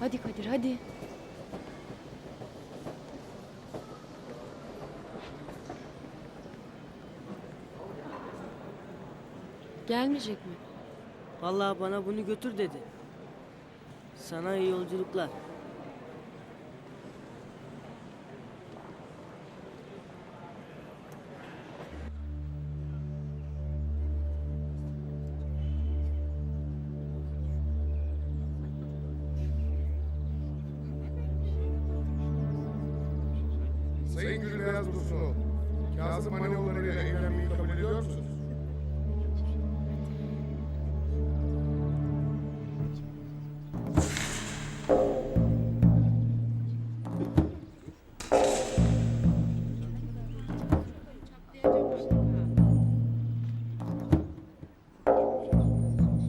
Hadi Kadir hadi. Gelmeyecek mi? Vallahi bana bunu götür dedi. Sana iyi yolculuklar. Sayın Gülbeyaz Dursunoğlu, Kazım Manevraları ile evlenmeyi kabul ediyor musunuz?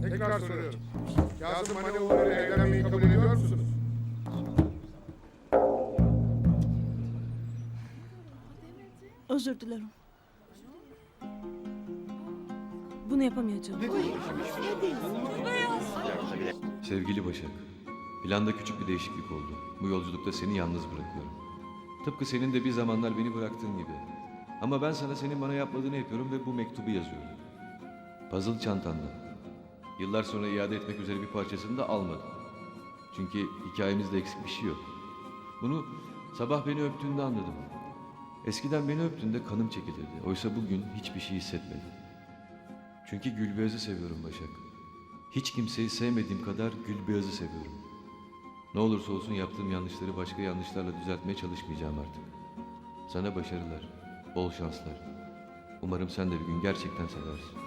Tekrar soruyorum. Kazım Manevraları ile evlenmeyi kabul ediyor musunuz? Özür dilerim. Bunu yapamayacağım. Sevgili Başak, planda küçük bir değişiklik oldu. Bu yolculukta seni yalnız bırakıyorum. Tıpkı senin de bir zamanlar beni bıraktığın gibi. Ama ben sana senin bana yapmadığını yapıyorum ve bu mektubu yazıyorum. Puzzle çantanda. Yıllar sonra iade etmek üzere bir parçasını da almadım. Çünkü hikayemizde eksik bir şey yok. Bunu sabah beni öptüğünde anladım. Eskiden beni öptüğünde kanım çekilirdi. Oysa bugün hiçbir şey hissetmedim. Çünkü Gülbeyaz'ı seviyorum Başak. Hiç kimseyi sevmediğim kadar Gülbeyaz'ı seviyorum. Ne olursa olsun yaptığım yanlışları başka yanlışlarla düzeltmeye çalışmayacağım artık. Sana başarılar, bol şanslar. Umarım sen de bir gün gerçekten seversin.